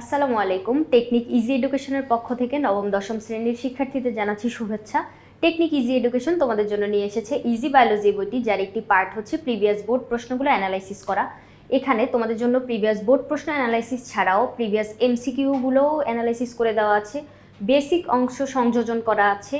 আসসালামু আলাইকুম। Technique easy এডুকেশনের পক্ষ থেকে নবম, দশম শ্রেণির শিক্ষার্থীদের জানাচ্ছি শুভেচ্ছা। টেকনিক ইজি এডুকেশন তোমাদের জন্য নিয়ে এসেছে ইজি বায়োলজি বইটি, যার একটি পার্ট হচ্ছে প্রিভিয়াস বোর্ড প্রশ্নগুলো অ্যানালাইসিস করা। এখানে তোমাদের জন্য প্রিভিয়াস বোর্ড প্রশ্ন অ্যানালাইসিস ছাড়াও প্রিভিয়াস এমসিকিউগুলোও অ্যানালাইসিস করে দেওয়া আছে। বেসিক অংশ সংযোজন করা আছে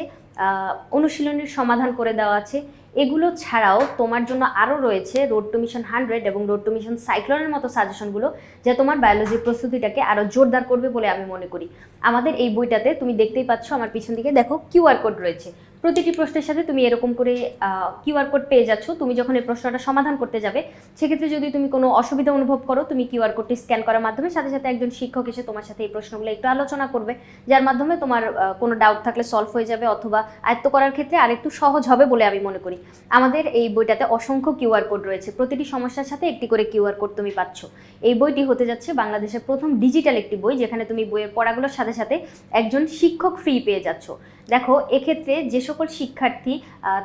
অনুশীলনের সমাধান করে দেওয়া আছে। এগুলো ছাড়াও তোমার জন্য আরও রয়েছে রোড টু মিশন হান্ড্রেড এবং রোড টু মিশন সাইক্লোনের মতো সাজেশনগুলো যা তোমার বায়োলজির প্রস্তুতিটাকে আরও জোরদার করবে বলে আমি মনে করি। আমাদের এই বইটাতে তুমি দেখতেই পাচ্ছ, আমার পিছন দিকে দেখো কিউআর কোড রয়েছে। প্রতিটি প্রশ্নের সাথে তুমি এরকম করে কিউআর কোড পেয়ে যাচ্ছ। তুমি যখন এই প্রশ্নটা সমাধান করতে যাবে, সেক্ষেত্রে যদি তুমি কোনো অসুবিধা অনুভব করো, তুমি কিউআর কোডটি স্ক্যান করার মাধ্যমে সাথে সাথে একজন শিক্ষক এসে তোমার সাথে এই প্রশ্নগুলো একটু আলোচনা করবে, যার মাধ্যমে তোমার কোনো ডাউট থাকলে সলভ হয়ে যাবে অথবা আয়ত্ত করার ক্ষেত্রে আরেকটু সহজ হবে বলে আমি মনে করি। আমাদের এই বইটাতে অসংখ্য কিউআর কোড রয়েছে। প্রতিটি সমস্যার সাথে একটি করে কিউআর কোড তুমি পাচ্ছ। এই বইটি হতে যাচ্ছে বাংলাদেশের প্রথম ডিজিটাল একটি বই, যেখানে তুমি বইয়ের পড়াগুলোর সাথে সাথে একজন শিক্ষক ফ্রি পেয়ে যাচ্ছ। দেখো, এক্ষেত্রে যে সকল শিক্ষার্থী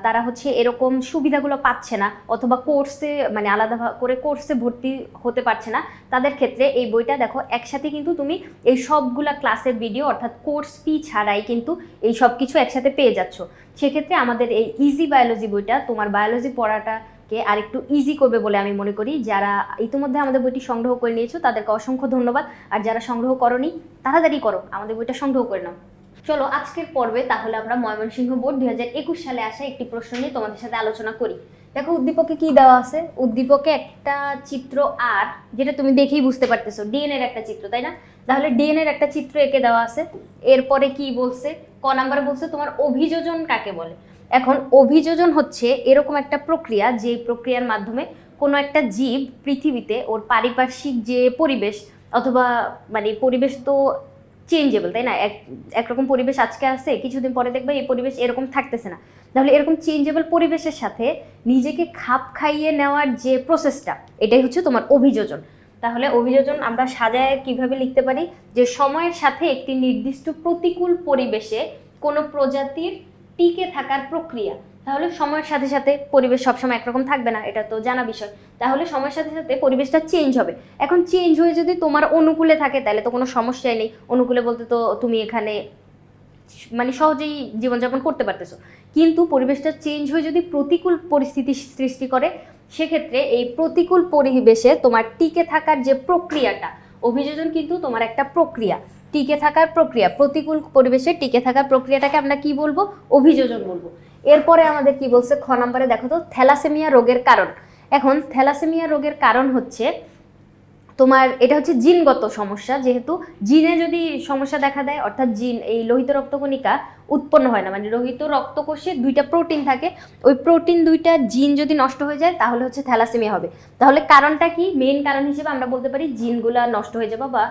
তারা হচ্ছে এরকম সুবিধাগুলো পাচ্ছে না অথবা কোর্সে মানে আলাদা করে কোর্সে ভর্তি হতে পারছে না। তাদের ক্ষেত্রে এই বইটা দেখো, একসাথে কিন্তু তুমি এই সবগুলা ক্লাসের ভিডিও অর্থাৎ কোর্স ফি ছাড়াই কিন্তু এই সব কিছু একসাথে পেয়ে যাচ্ছ। সেক্ষেত্রে আমাদের এই ইজি বায়োলজি বইটা, তোমার বায়োলজি পড়াটা পড়াটাকে আরেকটু ইজি করবে বলে আমি মনে করি। যারা ইতিমধ্যে আমাদের বইটি সংগ্রহ করে নিয়েছো, তাদেরকে অসংখ্য ধন্যবাদ। আর যারা সংগ্রহ করনি, তাড়াতাড়ি করো, আমাদের বইটা সংগ্রহ করে নাও। চলো আজকের পর্বে তাহলে আমরা ময়মনসিংহ বোর্ড দুই হাজার একুশ সালে আসা একটি প্রশ্ন নিয়ে তোমাদের সাথে আলোচনা করি। দেখো উদ্দীপকে কি দেওয়া আছে? উদ্দীপকে একটা চিত্র আর, যেটা তুমি দেখেই বুঝতে পারতেছো ডিএন এর একটা চিত্র, তাই না? তাহলে ডিএন এর একটা চিত্র এঁকে দেওয়া আছে। এরপরে কি বলছে? ক নাম্বার বলছে তোমার অভিযোজন কাকে বলে? এখন অভিযোজন হচ্ছে এরকম একটা প্রক্রিয়া যে প্রক্রিয়ার মাধ্যমে কোনো একটা জীব পৃথিবীতে ওর পারিপার্শ্বিক যে পরিবেশ, অথবা মানে পরিবেশ তো চেঞ্জেবল তাই না? এক, একরকম পরিবেশ আজকে আছে, কিছুদিন পরে দেখবে এই পরিবেশ এরকম থাকতেছে না। তাহলে এরকম চেঞ্জেবল পরিবেশের সাথে নিজেকে খাপ খাইয়ে নেওয়ার যে প্রসেসটা এটাই হচ্ছে তোমার অভিযোজন। তাহলে অভিযোজন আমরা সাজায় কীভাবে লিখতে পারি? যে সময়ের সাথে একটি নির্দিষ্ট প্রতিকূল পরিবেশে কোনো প্রজাতির টিকে থাকার প্রক্রিয়া তাহলে সময়ের সাথে সাথে পরিবেশ সবসময় একরকম থাকবে না, এটা তো জানা বিষয়। তাহলে সময়ের সাথে সাথে পরিবেশটা চেঞ্জ হবে। এখন চেঞ্জ হয়ে যদি তোমার অনুকূলে থাকে, তাহলে তো কোনো সমস্যাই নেই। অনুকূলে বলতে তো তুমি এখানে মানে সহজেই জীবনযাপন করতে পারতেছো। কিন্তু পরিবেশটা চেঞ্জ হয়ে যদি প্রতিকূল পরিস্থিতি সৃষ্টি করে, সেক্ষেত্রে এই প্রতিকূল পরিবেশে তোমার টিকে থাকার যে প্রক্রিয়াটা, অভিযোজন কিন্তু তোমার একটা প্রক্রিয়া। টিকে থাকার প্রক্রিয়া, প্রতিকূল পরিবেশে টিকে থাকার প্রক্রিয়াটাকে আমরা কি বলব? অভিযোজন বলব। এরপরে আমাদের কি বলছে? খ নম্বরে দেখো তো, থ্যালাসেমিয়া রোগের কারণ। এখন থ্যালাসেমিয়া রোগের কারণ হচ্ছে তোমার, এটা হচ্ছে জিনগত সমস্যা, যেহেতু জিনে যদি সমস্যা দেখা দেয়, অর্থাৎ জিন, এই লোহিত রক্তকণিকা উৎপন্ন হয় না। মানে লোহিত রক্তকোষে দুইটা প্রোটিন থাকে। ওই প্রোটিন দুইটা জিন যদি নষ্ট হয়ে যায়, তাহলে হচ্ছে থ্যালাসেমিয়া হবে। তাহলে কারণটা কি? মেন কারণ হিসেবে আমরা বলতে পারি জিনগুলা নষ্ট হয়ে যাওয়া বা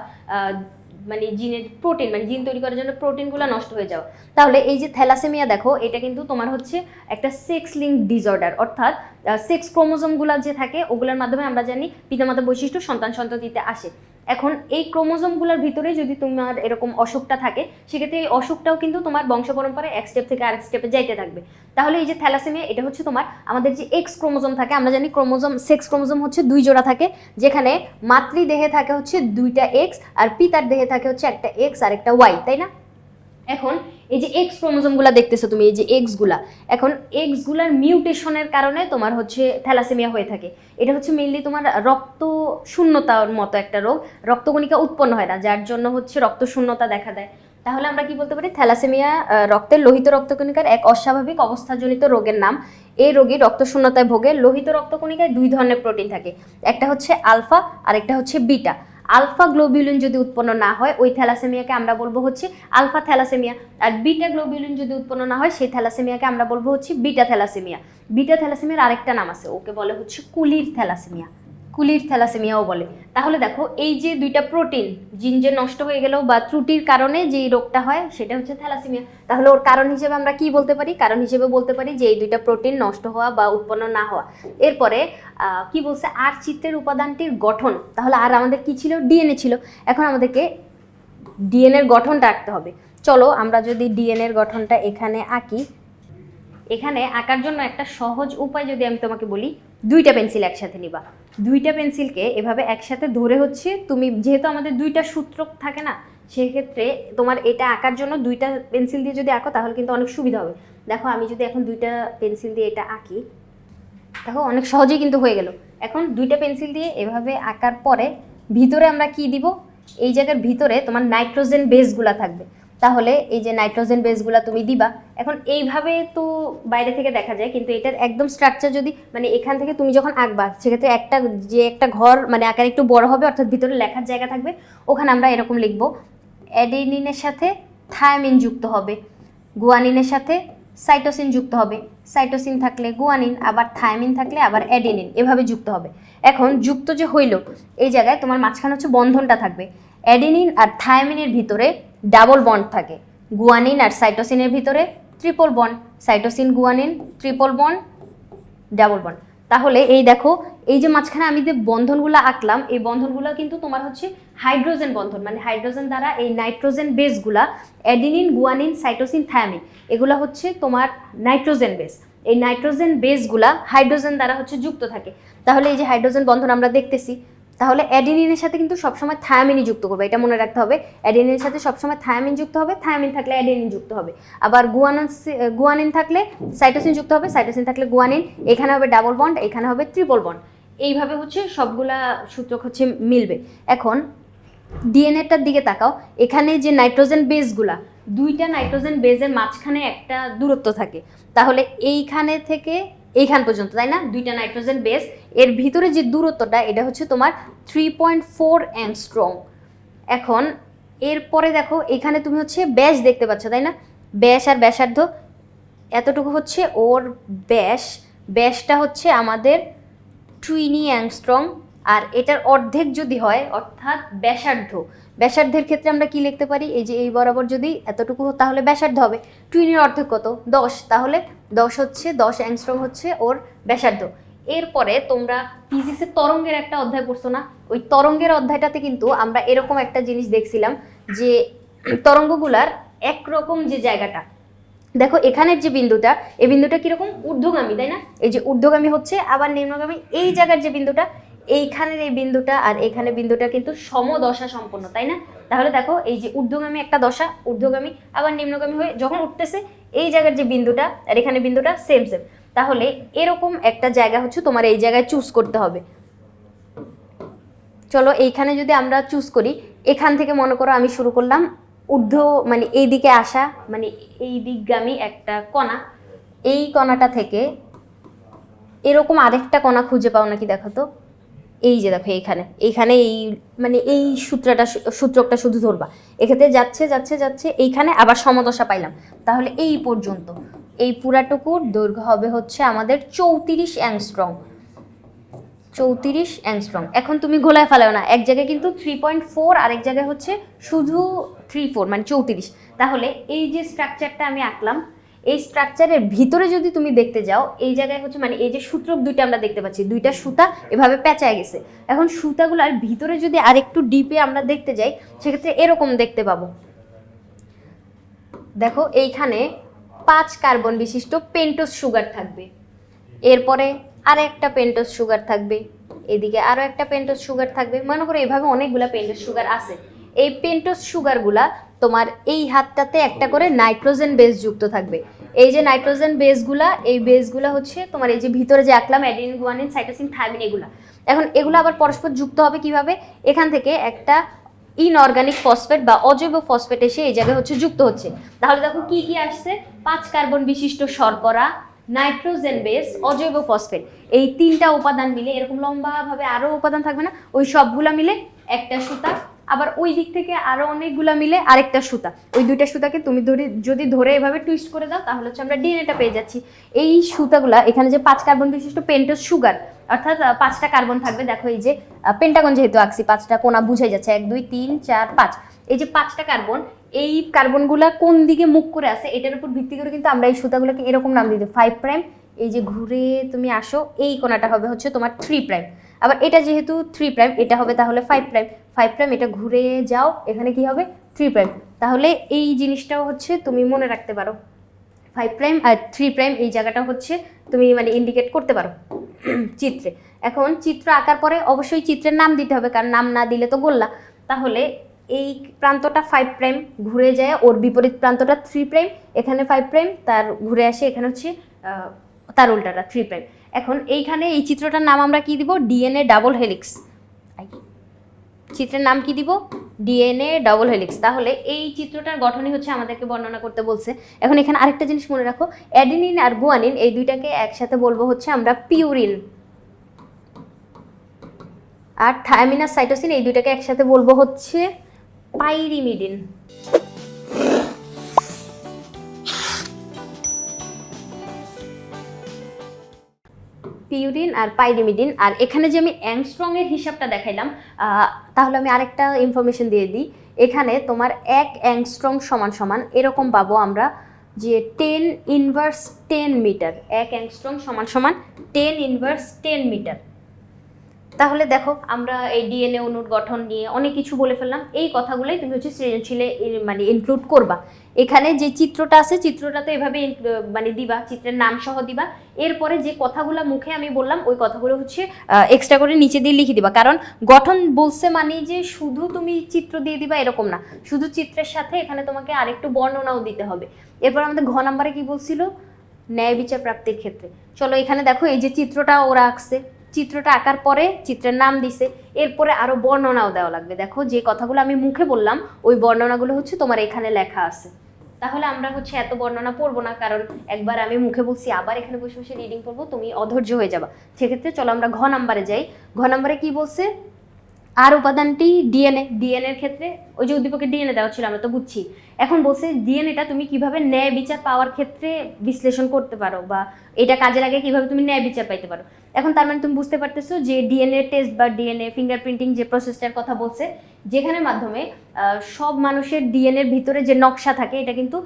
মানে জিনের প্রোটিন মানে জিন তৈরি করার জন্য প্রোটিনগুলো নষ্ট হয়ে যাওয়া তাহলে এই যে থ্যালাসেমিয়া দেখো, এটা কিন্তু তোমার হচ্ছে একটা সেক্স লিঙ্ক ডিসঅর্ডার অর্থাৎ সেক্স ক্রোমোজোমগুলো যে থাকে, ওগুলোর মাধ্যমে আমরা জানি পিতামাতা বৈশিষ্ট্য সন্তান সন্ততিতে আসে। এখন এই ক্রোমোজোমগুলোর ভিতরে যদি তোমার এরকম অসুখটা থাকে, সেক্ষেত্রে এই অসুখটাও কিন্তু তোমার বংশ পরম্পরায় এক স্টেপ থেকে আরেক স্টেপে যাইতে থাকবে। তাহলে এই যে থ্যালাসেমিয়া, এটা হচ্ছে তোমার আমাদের যে এক্স ক্রোমোজোম থাকে, আমরা জানি ক্রোমোজোম সেক্স ক্রোমোজোম হচ্ছে দুই জোড়া থাকে, যেখানে মাতৃদেহে থাকে হচ্ছে দুইটা এক্স আর পিতার দেহে থাকে হচ্ছে একটা এক্স আর একটা ওয়াই তাই না? এখন এই যে এক্স ক্রোমোজোমগুলা দেখতেছো তুমি, এই যে এক্সগুলা এখন এক্সগুলার মিউটেশনের কারণে তোমার হচ্ছে থ্যালাসেমিয়া হয়ে থাকে। এটা হচ্ছে মেইনলি তোমার রক্ত শূন্যতার মতো একটা রোগ, রক্তকণিকা উৎপন্ন হয় না, যার জন্য হচ্ছে রক্ত শূন্যতা দেখা দেয়। তাহলে আমরা কি বলতে পারি? থ্যালাসেমিয়া রক্তের লোহিত রক্তকণিকার এক অস্বাভাবিক অবস্থাজনিত রোগের নাম। এই রোগী রক্ত শূন্যতায় ভোগে, লোহিত রক্তকণিকায় দুই ধরনের প্রোটিন থাকে, একটা হচ্ছে আলফা আর একটা হচ্ছে বিটা। আলফা গ্লোবিউলিন যদি উৎপন্ন না হয়, ওই থ্যালাসেমিয়াকে আমরা বলব হচ্ছে আলফা থ্যালাসেমিয়া। আর বিটা গ্লোবিউলিন যদি উৎপন্ন না হয়, সেই থ্যালাসেমিয়াকে আমরা বলব হচ্ছে বিটা থ্যালাসেমিয়া। বিটা থ্যালাসেমিয়ার আরেকটা নাম আছে, ওকে বলে হচ্ছে কুলির থ্যালাসেমিয়া। কুলির থ্যালাসেমিয়াও বলে। তাহলে দেখো, এই যে দুইটা প্রোটিন জিন যে নষ্ট হয়ে গেল বা ত্রুটির কারণে যে রোগটা হয়, সেটা হচ্ছে থ্যালাসেমিয়া। তাহলে ওর কারণ হিসেবে আমরা কি বলতে পারি? কারণ হিসেবে বলতে পারি যে এই দুইটা প্রোটিন নষ্ট হওয়া বা উৎপন্ন না হওয়া। এরপরে কি বলছে? আর চিত্রের উপাদানটির গঠন। তাহলে আর আমাদের কি ছিল? ডিএনএ ছিল। এখন আমাদেরকে ডিএনএর গঠনটা আঁকতে হবে। চলো, আমরা যদি ডিএনএর গঠনটা এখানে আঁকি। এখানে আঁকার জন্য একটা সহজ উপায় যদি আমি তোমাকে বলি, দুইটা পেন্সিল একসাথে নিবা। দুইটা পেন্সিলকে এভাবে একসাথে ধরে হচ্ছে, তুমি যেহেতু আমাদের দুইটা সূত্র থাকে না, সেক্ষেত্রে তোমার এটা আঁকার জন্য দুইটা পেন্সিল দিয়ে যদি আঁকো, তাহলে কিন্তু অনেক সুবিধা হবে। দেখো, আমি যদি এখন দুইটা পেন্সিল দিয়ে এটা আঁকি, দেখো, অনেক সহজেই কিন্তু হয়ে গেল। এখন দুইটা পেন্সিল দিয়ে এভাবে আঁকার পরে ভিতরে আমরা কি দিব? এই জায়গার ভিতরে তোমার নাইট্রোজেন বেসগুলা থাকবে। তাহলে এই যে নাইট্রোজেন বেসগুলা তুমি দিবা, এখন এইভাবে তো বাইরে থেকে দেখা যায়, কিন্তু এটার একদম স্ট্রাকচার যদি মানে এখান থেকে তুমি যখন আঁকবা, সেক্ষেত্রে একটা যে একটা ঘর মানে আকার একটু বড় হবে, অর্থাৎ ভিতরে লেখার জায়গা থাকবে, ওখানে আমরা এরকম লিখব, অ্যাডেনিনের সাথে থায়ামিন যুক্ত হবে, গুয়ানিনের সাথে সাইটোসিন যুক্ত হবে, সাইটোসিন থাকলে গুয়ানিন, আবার থায়ামিন থাকলে আবার অ্যাডেনিন, এভাবে যুক্ত হবে। এখন যুক্ত যে হইল, এই জায়গায় তোমার মাঝখানে হচ্ছে বন্ধনটা থাকবে, অ্যাডেনিন আর থায়ামিনের ভিতরে ডাবল বন্ড থাকে। গুয়ানিন আর সাইটোসিনের ভিতরে triple bond. Cytosine, guanine, triple bond, double bond. তাহলে এই দেখো, এই যে মাঝখানে আমি যে বন্ধনগুলো আঁকলাম, এই বন্ধনগুলো কিন্তু তোমার হচ্ছে হাইড্রোজেন বন্ধন মানে হাইড্রোজেন দ্বারা এই নাইট্রোজেন বেসগুলা, অ্যাডিনিন, গুয়ানিন, সাইটোসিন, থায়ামিন, এগুলো হচ্ছে তোমার নাইট্রোজেন বেস। এই নাইট্রোজেন বেসগুলা হাইড্রোজেন দ্বারা হচ্ছে যুক্ত থাকে। তাহলে এই যে হাইড্রোজেন বন্ধন আমরা দেখতেছি তাহলে অ্যাডিনিনের সাথে কিন্তু সবসময় থায়ামিনই যুক্ত করবে, এটা মনে রাখতে হবে। অ্যাডিনিনের সাথে সবসময় থায়ামিন যুক্ত হবে থায়ামিন থাকলে অ্যাডিনিন যুক্ত হবে। আবার গুয়ানিন গুয়ানিন থাকলে সাইটোসিন যুক্ত হবে সাইটোসিন থাকলে গুয়ানিন এখানে হবে ডাবল বন্ড এখানে হবে ট্রিপল বন্ড এইভাবে হচ্ছে সবগুলা সূচক হচ্ছে মিলবে। এখন ডিএনএটার দিকে তাকাও, এখানে যে নাইট্রোজেন বেসগুলা দুইটা নাইট্রোজেন বেসের মাঝখানে একটা দূরত্ব থাকে। তাহলে এইখানে থেকে এইখান পর্যন্ত, তাই না? দুইটা নাইট্রোজেন বেস। এর ভিতরে যে দূরত্বটা, এটা হচ্ছে তোমার থ্রি পয়েন্ট ফোর স্ট্রং এখন, এরপরে দেখো, এখানে তুমি হচ্ছে ব্যাস দেখতে পাচ্ছ, তাই না? ব্যাস আর ব্যাসার্ধ, এতটুকু হচ্ছে ওর ব্যাস। ব্যাসটা হচ্ছে আমাদের টুইনি অ্যাংস্ট্রং আর এটার অর্ধেক যদি হয়, অর্থাৎ ব্যাসার্ধ ব্যাসার্ধের ক্ষেত্রে আমরা কি লিখতে পারি? এই যে এই বরাবর যদি এতটুকু তাহলে ব্যাসার্ধ হবে। টুইনের অর্ধেক কত? দশ। তাহলে দশ হচ্ছে, দশ অ্যাংস্ট্রং হচ্ছে ওর ব্যাসার্ধ। এরপরে তোমরা ফিজিক্সের তরঙ্গের একটা অধ্যায় পড়ছো না? ওই তরঙ্গের অধ্যায়টাতে কিন্তু আমরা এরকম একটা জিনিস দেখছিলাম যে তরঙ্গগুলার একরকম যে জায়গাটা। দেখো, এখানের যে বিন্দুটা এই বিন্দুটা কীরকম? ঊর্ধ্বগামী, তাই না? এই যে ঊর্ধ্বগামী হচ্ছে, আবার নিম্নগামী, এই জায়গার যে বিন্দুটা এইখানের এই বিন্দুটা আর এখানে বিন্দুটা কিন্তু সমদশা সম্পন্ন, তাই না? তাহলে দেখো, এই যে ঊর্ধ্বগামী একটা দশা, ঊর্ধ্বগামী, আবার নিম্নগামী হয়ে যখন উঠতেছে, এই জায়গার যে বিন্দুটা আর এখানে বিন্দুটা সেম সেম তাহলে এরকম একটা জায়গা হচ্ছে তোমার এই জায়গায় চুজ করতে হবে। চলো, এইখানে যদি আমরা চুজ করি, এখান থেকে মনে করো আমি শুরু করলাম ঊর্ধ্ব মানে এই দিকে আসা মানে এই দিকগামী একটা কণা। এই কণাটা থেকে এরকম আরেকটা কণা খুঁজে পাও নাকি দেখো তো? এই যে দেখো এইখানে এইখানে এই মানে এই সূত্রটা সূত্রকটা শুধু ধরবা। এক্ষেত্রে যাচ্ছে যাচ্ছে যাচ্ছে, এইখানে আবার সমদশা পাইলাম। তাহলে এই পর্যন্ত। এই পুরাটুকুর দৈর্ঘ্য হবে হচ্ছে আমাদের চৌত্রিশ অ্যাংস্ট্রং চৌত্রিশ অ্যাংস্ট্রং এখন তুমি গোলায় ফেলাও না। এক জায়গায় কিন্তু থ্রি পয়েন্ট ফোর আরেক জায়গায় হচ্ছে শুধু থ্রি ফোর মানে চৌত্রিশ। তাহলে এই যে স্ট্রাকচারটা আমি আঁকলাম এই স্ট্রাকচারের ভিতরে যদি তুমি দেখতে যাও, এই জায়গায় হচ্ছে মানে এই যে সূত্রক দুইটা আমরা দেখতে পাচ্ছি, দুইটা সুতা এভাবে পেঁচায় গেছে। এখন সুতাগুলোর ভিতরে যদি আরেকটু ডিপে আমরা দেখতে যাই, সেক্ষেত্রে এরকম দেখতে পাবো। দেখো, এইখানে পাঁচ কার্বন বিশিষ্ট পেন্টোস সুগার থাকবে। এরপরে আর একটা পেন্টোস সুগার থাকবে। এদিকে আরও একটা পেন্টোস সুগার থাকবে। মনে করো এভাবে অনেকগুলা পেন্টোস সুগার আছে। এই পেন্টোস সুগারগুলা তোমার এই হাতটাতে একটা করে নাইট্রোজেন বেস যুক্ত থাকবে। এই যে নাইট্রোজেন বেসগুলা এই বেসগুলা হচ্ছে তোমার এই যে ভিতরে যে আঁকলাম অ্যাডিন গুয়ানিন সাইটোসিন থাইমিন এগুলা। এখন এগুলো আবার পরস্পর যুক্ত হবে কীভাবে? এখান থেকে একটা ইনঅর্গানিক ফসফেট বা অজৈব ফসফেট এসে এই জায়গায় হচ্ছে যুক্ত হচ্ছে। তাহলে দেখো কি কি আসছে? পাঁচ কার্বন বিশিষ্ট শর্করা, নাইট্রোজেন বেস অজৈব ফসফেট এই তিনটা উপাদান মিলে, এরকম লম্বাভাবে আরও উপাদান থাকবে না, ওই সবগুলা মিলে একটা সুতা আবার ওই দিক থেকে আরও অনেকগুলা মিলে আরেকটা সুতা। ওই দুইটা সুতাকে তুমি ধরে, যদি ধরে এভাবে টুইস্ট করে দাও, তাহলে হচ্ছে আমরা ডিএনএটা পেয়ে যাচ্ছি। এই সুতাগুলা, এখানে যে পাঁচ কার্বন বিশিষ্ট পেন্টোস সুগার অর্থাৎ পাঁচটা কার্বন থাকবে, দেখো এই যে পেন্টাগন যেহেতু আঁকছি, পাঁচটা কোনা বুঝাই যাচ্ছে, এক, দুই, তিন, চার, পাঁচ। এই যে পাঁচটা কার্বন এই কার্বনগুলা কোন দিকে মুখ করে আছে এটার উপর ভিত্তি করে কিন্তু আমরা এই সুতাগুলোকে এরকম নাম দিই ফাইভ প্রাইম এই যে ঘুরে তুমি আসো, এই কোনাটা হবে হচ্ছে তোমার থ্রি প্রাইম আবার এটা যেহেতু থ্রি প্রাইম এটা হবে তাহলে ফাইভ প্রাইম ফাইভ প্রাইম এটা ঘুরে যাও, এখানে কি হবে? থ্রি প্রাইম তাহলে এই জিনিসটাও হচ্ছে তুমি মনে রাখতে পারো। ফাইভ প্রাইম আর থ্রি প্রাইম এই জায়গাটা হচ্ছে তুমি মানে ইন্ডিকেট করতে পারো। চিত্রে। এখন চিত্র আঁকার পরে অবশ্যই চিত্রের নাম দিতে হবে, কারণ নাম না দিলে তো গোল্লা। তাহলে এই প্রান্তটা ফাইভ প্রাইম ঘুরে যায়, ওর বিপরীত প্রান্তটা থ্রি প্রাইম এখানে ফাইভ প্রাইম তার ঘুরে আসে, এখানে হচ্ছে তার উল্টাটা থ্রি প্রাইম এখন এইখানে এই চিত্রটার নাম আমরা কি দিব? DNA double helix. চিত্রের নাম কি দিব? DNA double helix. তাহলে এই চিত্রটার গঠনই হচ্ছে আমাদেরকে বর্ণনা করতে বলছে। এখন এখানে আরেকটা জিনিস মনে রাখো, অ্যাডিনিন আর গুয়ানিন এই দুইটাকে একসাথে বলব হচ্ছে আমরা পিউরিন। আর থায়ামিন সাইটোসিন এই দুইটাকে একসাথে বলব হচ্ছে পাইরিমিডিন। পিউরিন আর পাইরিমিডিন। আর এখানে যে আমি অ্যাংস্ট্রং এর হিসাবটা দেখাইলাম তাহলে আমি আরেকটা ইনফরমেশন দিয়ে দিই। এখানে তোমার এক অ্যাংস্ট্রং সমান সমান, এরকম পাবো আমরা যে টেন ইনভার্স টেন মিটার এক অ্যাংস্ট্রং সমান সমান টেন ইনভার্স টেন মিটার তাহলে দেখো, আমরা এই ডিএনএ অণুর গঠন নিয়ে অনেক কিছু বলে ফেললাম। এই কথাগুলোই তুমি হচ্ছে সৃজনশীলে মানে ইনক্লুড করবা। এখানে যে চিত্রটা আছে, চিত্রটা তো এভাবে মানে দিবা, চিত্রের নাম সহ দিবা। এরপরে যে কথাগুলো মুখে আমি বললাম, ওই কথাগুলো হচ্ছে এক্সট্রা করে নিচে দিয়ে লিখে দিবা। কারণ গঠন বলছে মানে যে শুধু তুমি চিত্র দিয়ে দিবা এরকম না। শুধু চিত্রের সাথে এখানে তোমাকে আরেকটু বর্ণনাও দিতে হবে। এরপর আমাদের ঘ নাম্বারে কি বলছিল? ন্যায় বিচার প্রাপ্তির ক্ষেত্রে। চলো এখানে দেখো, এই যে চিত্রটা ওরা আঁকছে। চিত্রটা আঁকার পরে চিত্রের নাম দিছে, এরপরে আরও বর্ণনাও দেওয়া লাগবে। দেখো, যে কথাগুলো আমি মুখে বললাম, ওই বর্ণনাগুলো হচ্ছে তোমার এখানে লেখা আছে। তাহলে আমরা হচ্ছে এত বর্ণনা পড়ব না, কারণ একবার আমি মুখে বলছি, আবার এখানে বসে বসে রিডিং করব তুমি অধৈর্য হয়ে যাবা। সেক্ষেত্রে চলো আমরা ঘ নাম্বারে যাই। ঘ নাম্বারে কি বলছে? আর উপাদানটি ডিএনএ ডিএনএর ক্ষেত্রে ওই যে উদ্দীপকে ডিএনএ দেওয়া ছিল, আমরা তো বুঝছি। এখন বলছে ডিএনএটা তুমি কীভাবে ন্যায় বিচার পাওয়ার ক্ষেত্রে বিশ্লেষণ করতে পারো বা এটা কাজে লাগে কীভাবে তুমি ন্যায় বিচার পাইতে পারো? এখন তার মানে তুমি বুঝতে পারতেছো যে ডিএনএ টেস্ট বা ডিএনএ ফিঙ্গারপ্রিন্টিং যে প্রসেসটার কথা বলছে যেখানে মাধ্যমে সব মানুষের ডিএনএর ভিতরে যে নকশা থাকে, এটা কিন্তু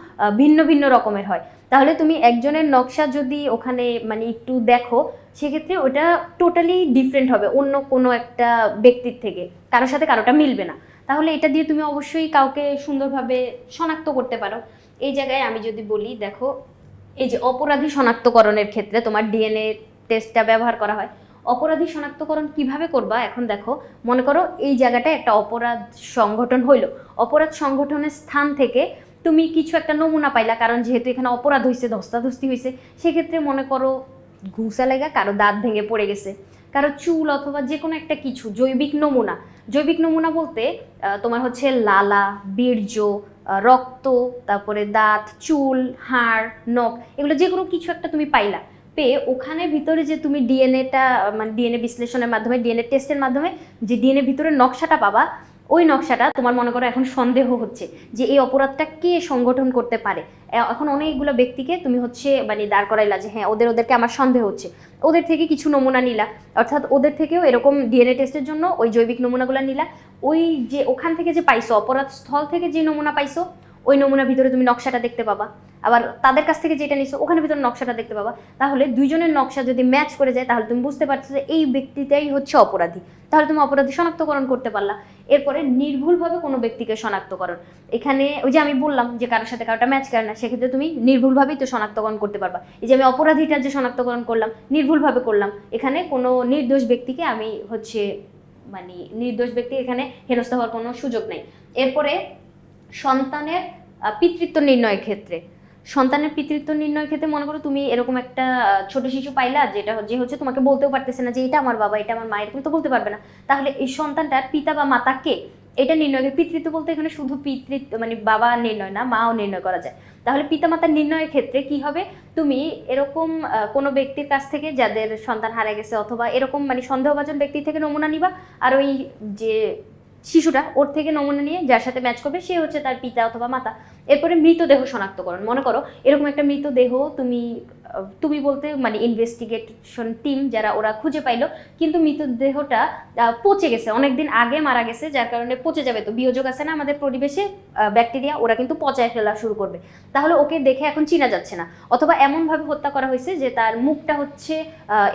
ভিন্ন ভিন্ন রকমের হয়। তাহলে তুমি একজনের নকশা যদি ওখানে মানে একটু দেখো, সেক্ষেত্রে ওটা টোটালি ডিফারেন্ট হবে, অন্য কোনো একটা ব্যক্তির থেকে। কারোর সাথে কারোটা মিলবে না। তাহলে এটা দিয়ে তুমি অবশ্যই কাউকে সুন্দরভাবে শনাক্ত করতে পারো। এই জায়গায় আমি যদি বলি, দেখো, এই যে অপরাধী শনাক্তকরণের ক্ষেত্রে তোমার ডিএনএ টেস্টটা ব্যবহার করা হয়। অপরাধী শনাক্তকরণ কীভাবে করবা? এখন দেখো, মনে করো এই জায়গাটায় একটা অপরাধ সংগঠন হইল। অপরাধ সংগঠনের স্থান থেকে তুমি কিছু একটা নমুনা পাইলা, কারণ যেহেতু এখানে অপরাধ হয়েছে ধস্তাধস্তি হয়েছে সেক্ষেত্রে মনে করো ঘুষা লেগা কারও দাঁত ভেঙে পড়ে গেছে, কারও চুল অথবা যে কোনো একটা কিছু, জৈবিক নমুনা। জৈবিক নমুনা বলতে তোমার হচ্ছে লালা, বীর্য রক্ত, তারপরে দাঁত, চুল, হাড়, নখ, এগুলো যে কোনো কিছু একটা তুমি পাইলা, পেয়ে ওখানে ভিতরে যে তুমি ডিএনএটা মানে ডিএনএ বিশ্লেষণের মাধ্যমে ডিএনএ টেস্টের মাধ্যমে যে ডিএনএ ভিতরে নকশাটা পাবা ওই নকশাটা তোমার মনে করো এখন সন্দেহ হচ্ছে যে এই অপরাধটা কে সংগঠন করতে পারে? এখন অনেকগুলো ব্যক্তিকে তুমি হচ্ছে মানে দাঁড় করাইলা যে হ্যাঁ ওদের, ওদেরকে আমার সন্দেহ হচ্ছে। ওদের থেকে কিছু নমুনা নিলা। অর্থাৎ ওদের থেকেও এরকম ডিএনএ টেস্টের জন্য ওই জৈবিক নমুনাগুলো নিলা। ওই যে ওখান থেকে যে পাইছো অপরাধ স্থল থেকে যে নমুনা পাইছো ওই নমুনার ভিতরে তুমি নকশাটা দেখতে পাবা। আবার তাদের কাছ থেকে যেটা নিছো ওখানে ভিতরে নকশাটা দেখতে পাবা। তাহলে দুইজনের নকশা যদি ম্যাচ করে যায়, তাহলে তুমি বুঝতে পারছ যে এই ব্যক্তিটাই হচ্ছে অপরাধী। তাহলে তুমি অপরাধী শনাক্তকরণ করতে পারলা। এরপরে নির্ভুলভাবে কোনো ব্যক্তিকে শনাক্তকরণ। এখানে ওই যে আমি বললাম যে কারোর সাথে কারোটা ম্যাচ করে না, সেক্ষেত্রে তুমি নির্ভুলভাবেই তো শনাক্তকরণ করতে পারবা। এই যে আমি অপরাধীটা যে শনাক্তকরণ করলাম, নির্ভুলভাবে করলাম, এখানে কোনো নির্দোষ ব্যক্তিকে আমি হচ্ছে মানে নির্দোষ ব্যক্তি এখানে হেনস্থা হওয়ার কোনো সুযোগ নেই। এরপরে সন্তানের পিতৃত্ব নির্ণয়ের ক্ষেত্রে। সন্তানের পিতৃত্ব নির্ণয়ের ক্ষেত্রে মনে করো তুমি এরকম একটা ছোট শিশু পাইলা, যেটা যে হচ্ছে তোমাকে বলতেও পারতেছে না যে এটা আমার বাবা, এটা আমার মা, এরকম তো বলতে পারবে না। তাহলে এই সন্তানটার পিতা বা মাতাকে এটা নির্ণয় পিতৃত্ব বলতে এখানে শুধু পিতৃত্ব মানে বাবা নির্ণয় না, মাও নির্ণয় করা যায়। তাহলে পিতামাতার নির্ণয়ের ক্ষেত্রে কি হবে? তুমি এরকম কোনো ব্যক্তির কাছ থেকে যাদের সন্তান হারা গেছে অথবা এরকম মানে সন্দেহভাজন ব্যক্তি থেকে নমুনা নিবা, আর ওই যে শিশুটা ওর থেকে নমুনা নিয়ে যার সাথে ম্যাচ করবে, সে হচ্ছে তার পিতা অথবা মাতা। এরপরে মৃতদেহ শনাক্তকরণ মনে করো, এরকম একটা মৃতদেহ তুমি তুমি বলতে মানে ইনভেস্টিগেশন টিম যারা ওরা খুঁজে পাইলো, কিন্তু মৃতদেহটা পচে গেছে। অনেকদিন আগে মারা গেছে, যার কারণে পচে যাবে। তো বিয়োজক আছে না আমাদের পরিবেশে ব্যাকটেরিয়া ওরা কিন্তু পচায় ফেলা শুরু করবে। তাহলে ওকে দেখে এখন চিনা যাচ্ছে না। অথবা এমনভাবে হত্যা করা হয়েছে যে তার মুখটা হচ্ছে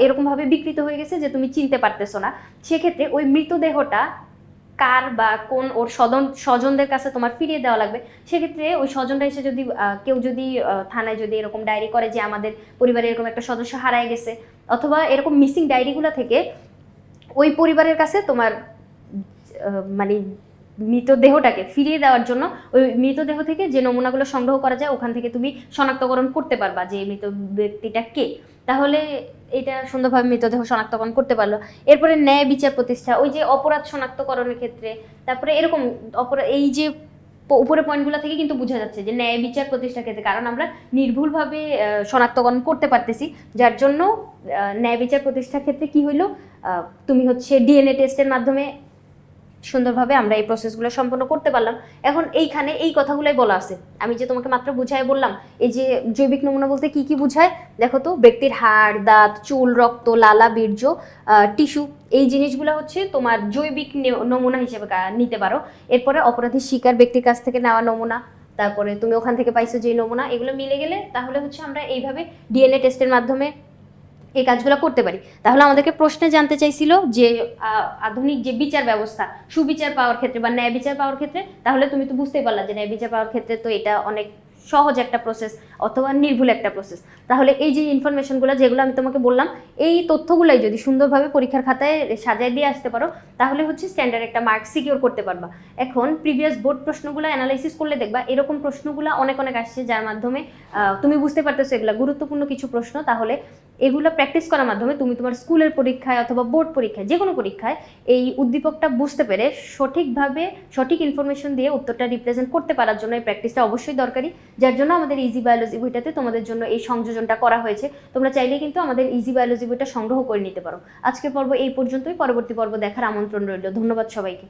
এরকমভাবে বিকৃত হয়ে গেছে যে তুমি চিনতে পারতেছো না। সেক্ষেত্রে ওই মৃতদেহটা কার বা কোন ওর স্বজন, স্বজনদের কাছে তোমার ফিরিয়ে দেওয়া লাগবে? সেক্ষেত্রে ওই স্বজনরা এসে যদি কেউ যদি থানায় যদি এরকম ডায়েরি করে যে আমাদের পরিবারে এরকম একটা সদস্য হারায় গেছে, অথবা এরকম মিসিং ডায়েরিগুলো থেকে ওই পরিবারের কাছে তোমার মানে মৃতদেহটাকে ফিরিয়ে দেওয়ার জন্য ওই মৃতদেহ থেকে যে নমুনাগুলো সংগ্রহ করা যায়, ওখান থেকে তুমি শনাক্তকরণ করতে পারবা যে মৃত ব্যক্তিটা কে। তাহলে এটা সুন্দরভাবে মৃতদেহ শনাক্তকরণ করতে পারল। এরপরে ন্যায় বিচার প্রতিষ্ঠা, ওই যে অপরাধ শনাক্তকরণের ক্ষেত্রে, তারপরে এরকম অপরাধ এই যে উপরে পয়েন্টগুলো থেকে কিন্তু বোঝা যাচ্ছে যে ন্যায় বিচার প্রতিষ্ঠার ক্ষেত্রে, কারণ আমরা নির্ভুলভাবে শনাক্তকরণ করতে পারতেছি। যার জন্য ন্যায় বিচার প্রতিষ্ঠার ক্ষেত্রে কি হইল? তুমি হচ্ছে ডিএনএ টেস্টের মাধ্যমে সুন্দরভাবে আমরা এই প্রসেসগুলো সম্পন্ন করতে পারলাম। এখন এইখানে এই কথাগুলোই বলা আছে। আমি যে তোমাকে মাত্র বুঝাই বললাম, এই যে জৈবিক নমুনা বলতে কি কি বুঝায়? দেখো তো, ব্যক্তির হাড়, দাঁত, চুল, রক্ত, লালা, বীর্য টিস্যু, এই জিনিসগুলো হচ্ছে তোমার জৈবিক নমুনা হিসেবে নিতে পারো। এরপরে অপরাধী শিকার ব্যক্তির কাছ থেকে নেওয়া নমুনা, তারপরে তুমি ওখান থেকে পাইছো যে নমুনা, এগুলো মিলে গেলে তাহলে হচ্ছে আমরা এইভাবে ডিএনএ টেস্টের মাধ্যমে এই কাজগুলো করতে পারি। তাহলে আমাদেরকে প্রশ্নে জানতে চাইছিল যে আধুনিক যে বিচার ব্যবস্থা, সুবিচার পাওয়ার ক্ষেত্রে বা ন্যায় বিচার পাওয়ার ক্ষেত্রে, তাহলে তুমি তো বুঝতেই পারলা যে ন্যায় বিচার পাওয়ার ক্ষেত্রে তো এটা অনেক সহজ একটা প্রসেস অথবা নির্ভুল একটা প্রসেস তাহলে এই যে ইনফরমেশনগুলো যেগুলো আমি তোমাকে বললাম, এই তথ্যগুলাই যদি সুন্দরভাবে পরীক্ষার খাতায় সাজায় দিয়ে আসতে পারো, তাহলে হচ্ছে স্ট্যান্ডার্ড একটা মার্ক সিকিউর করতে পারবা। এখন প্রিভিয়াস বোর্ড প্রশ্নগুলো অ্যানালাইসিস করলে দেখবা, এরকম প্রশ্নগুলো অনেক অনেক আসছে, যার মাধ্যমে তুমি বুঝতে পারতেছো এগুলা গুরুত্বপূর্ণ কিছু প্রশ্ন, তাহলে এগুলো প্র্যাকটিস করার মাধ্যমে তুমি তোমার স্কুলের পরীক্ষায় অথবা বোর্ড পরীক্ষায় যে কোনো পরীক্ষায় এই উদ্দীপকটা বুঝতে পেরে সঠিকভাবে সঠিক ইনফরমেশন দিয়ে উত্তরটা রিপ্রেজেন্ট করতে পারার জন্য এই প্র্যাকটিসটা অবশ্যই দরকারি। যার জন্য আমাদের ইজি বায়োলজি বইটাতে তোমাদের জন্য এই সংযোজনটা করা হয়েছে। তোমরা চাইলে কিন্তু আমাদের ইজি বায়োলজি বইটা সংগ্রহ করে নিতে পারো। আজকের পর্ব এই পর্যন্তই। পরবর্তী পর্ব দেখার আমন্ত্রণ রইল। ধন্যবাদ সবাইকে।